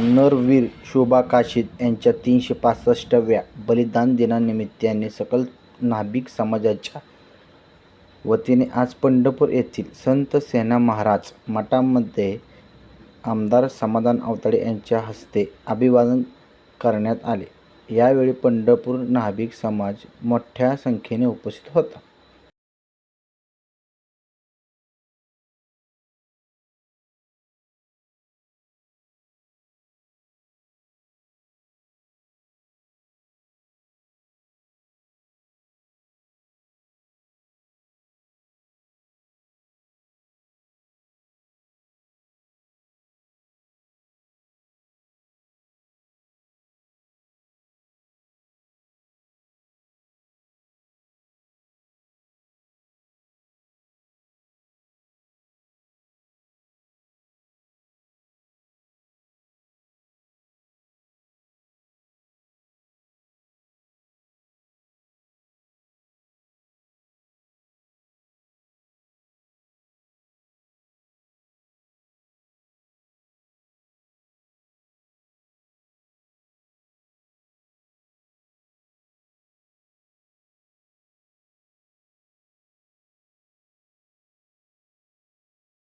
नरवीर शोभा काशीद यांच्या तीनशे पासष्टव्या बलिदान दिनानिमित्ताने सकल नाभिक समाजाच्या वतीने आज पंढरपूर येथील संत सेना महाराज मठामध्ये आमदार समाधान अवताडे यांच्या हस्ते अभिवादन करण्यात आले. यावेळी पंढरपूर नाभिक समाज मोठ्या संख्येने उपस्थित होता.